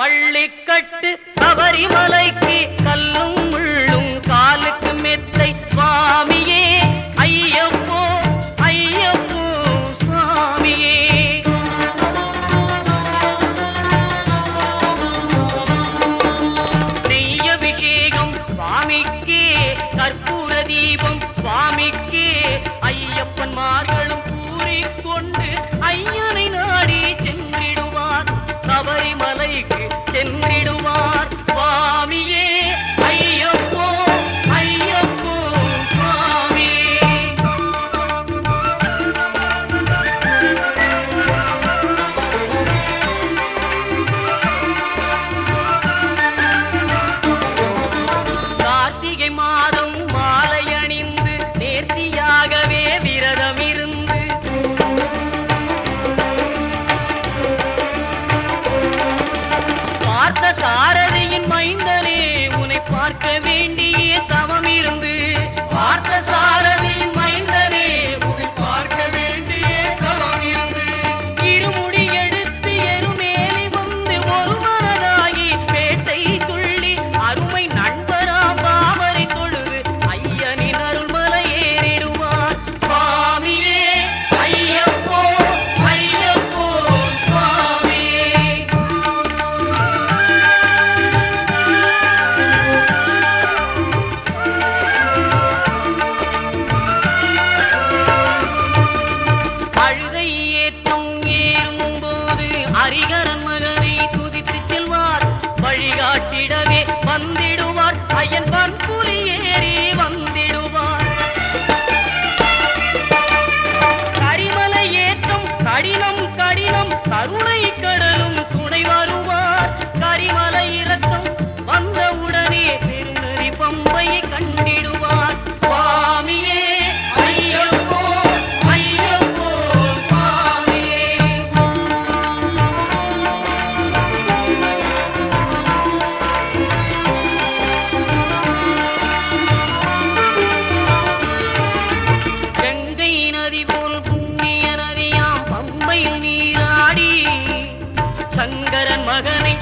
பள்ளிக்கட்டு சபரிமலைக்கு கல்லும் முள்ளும் காலுக்கு மெத்தை சுவாமியே. ஐயப்போ ஐயப்போ சுவாமியே. நெய்யபிஷேகம் சுவாமிக்கே கற்பூர தீபம் சுவாமிக்கே. ஐயப்பன்மார்களும் என்னை கருணை மகனை